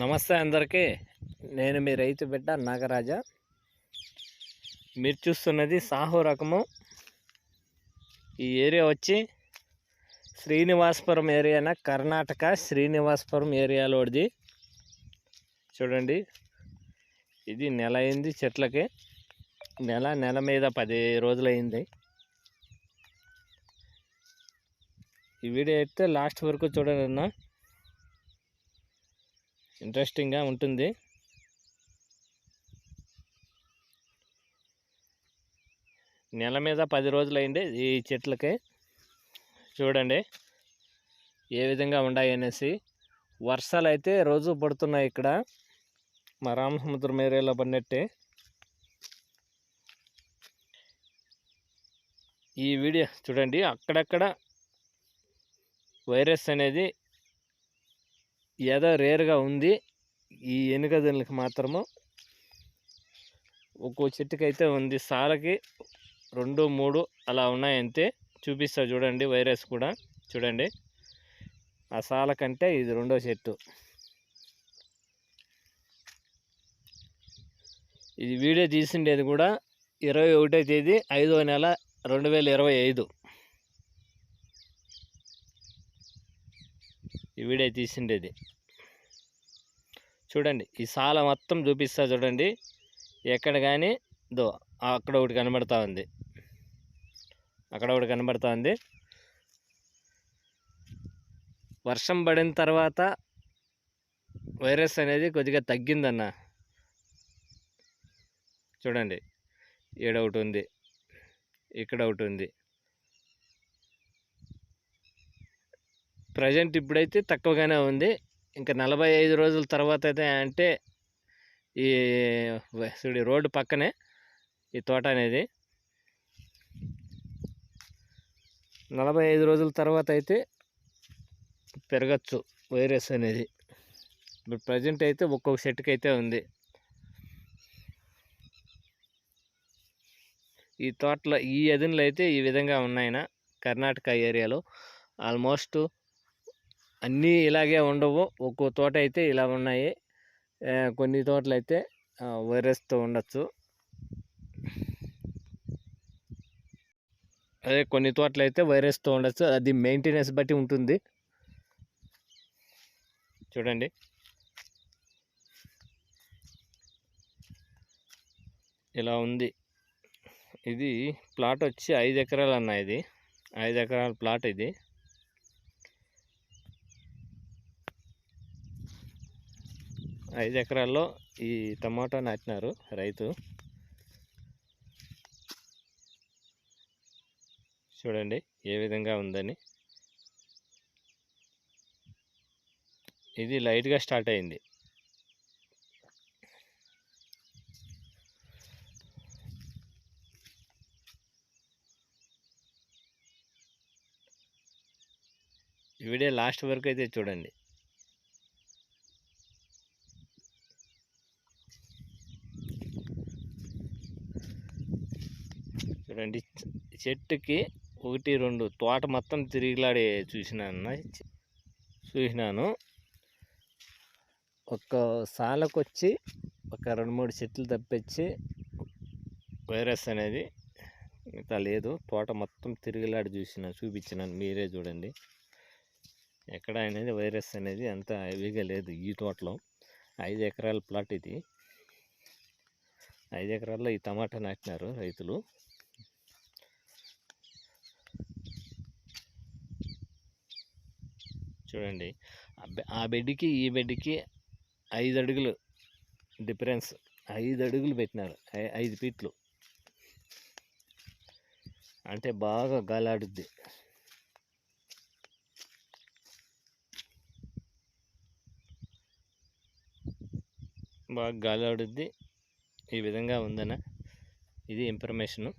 నమస్తే అందరికీ. నేను మీ రైతు బిడ్డ నాగరాజా. మీరు చూస్తున్నది సాహో రకము. ఈ ఏరియా వచ్చి శ్రీనివాసపురం ఏరియాన కర్ణాటక శ్రీనివాసపురం ఏరియాలోది చూడండి. ఇది నెల అయింది చెట్లకి. నెల నెల మీద పది రోజులైంది ఈ వీడియో అయితే లాస్ట్ వరకు చూడండి అన్న ఇంట్రెస్టింగ్గా ఉంటుంది. నెల మీద పది రోజులైంది ఈ చెట్లకి. చూడండి ఏ విధంగా ఉన్నాయి అనేసి వర్షాలు అయితే రోజు పడుతున్నాయి ఇక్కడ. మా రామసముద్రం ఏరియాలో పడినట్టే. ఈ వీడియో చూడండి అక్కడక్కడ వైరస్ అనేది ఏదో రేరుగా ఉంది ఈ ఎనుగదనులకి మాత్రము. ఒక్కో చెట్టుకైతే ఉంది. సాలకి రెండు మూడు అలా ఉన్నాయంతే చూపిస్తా చూడండి వైరస్ కూడా. చూడండి. ఆ సాల కంటే ఇది రెండో చెట్టు. ఇది వీడియో తీసిండేది కూడా ఇరవై ఒకటో తేదీ ఐదో నెల రెండు వేల ఇరవై ఐదు. ఈ వీడియో తీసిండేది. చూడండి ఈ సాల మొత్తం చూపిస్తా చూడండి. ఎక్కడ కానీ దో అక్కడ ఒకటి కనబడతా ఉంది. అక్కడ ఒకటి కనబడతా ఉంది. వర్షం పడిన తర్వాత వైరస్ అనేది కొద్దిగా తగ్గిందన్న. చూడండి ఈడ ఒకటి ఉంది. ఇక్కడ ఒకటి ఉంది. ప్రజెంట్ ఇప్పుడైతే తక్కువగానే ఉంది. ఇంకా నలభై ఐదు రోజుల తర్వాత అయితే అంటే ఈ వ- రోడ్డు పక్కనే ఈ తోట అనేది. నలభై ఐదు రోజుల తర్వాత అయితే పెరగచ్చు వైరస్ అనేది. ఇప్పుడు ప్రజెంట్ అయితే ఒక్కొక్క చెట్టుకి అయితే ఉంది. ఈ తోటలో ఈ ఎదునులు అయితే ఈ విధంగా ఉన్నాయన కర్ణాటక ఏరియాలో. ఆల్మోస్ట్ అన్నీ ఇలాగే ఉండవు. ఒక్కో తోట అయితే ఇలా ఉన్నాయి. కొన్ని తోటలు అయితే వైరస్తో ఉండొచ్చు. అదే కొన్ని తోటలు అయితే వైరస్తో ఉండొచ్చు. అది మెయింటెనెన్స్ బట్టి ఉంటుంది. చూడండి. ఇలా ఉంది. ఇది ప్లాట్ వచ్చి ఐదు ఎకరాలు అన్న ఇది. ఐదు ఎకరాల ప్లాట్ ఇది. ఐదు ఎకరాల్లో ఈ టమాటా నాటినారు రైతు. చూడండి ఏ విధంగా ఉందని. ఇది లైట్గా స్టార్ట్ అయింది. ఇవిడే వీడియో లాస్ట్ వరకు అయితే చూడండి. చూడండి. చెట్టుకి ఒకటి రెండు తోట మొత్తం తిరిగిలాడి చూసినాను చూసినాను. ఒక సాలకొచ్చి ఒక రెండు మూడు చెట్లు తప్పించి వైరస్ అనేది మిగతా లేదు. తోట మొత్తం తిరిగిలాడి చూసిన చూపించినాను. మీరే చూడండి. ఎక్కడ అనేది వైరస్ అనేది అంత హెవీగా లేదు ఈ తోటలో. ఐదు ఎకరాల ప్లాట్ ఇది. ఐదు ఎకరాల్లో ఈ టమాటా నాటినారు రైతులు. చూడండి. ఆ బెడ్కి ఈ బెడ్కి ఐదు అడుగులు డిఫరెన్స్. ఐదు అడుగులు పెట్టినారు. ఐ- ఐదు ఫీట్లు. అంటే బాగా గాలాడుద్ది. బాగా గాలాడుద్ది. ఈ విధంగా ఉందన్న. ఇది ఇన్ఫర్మేషను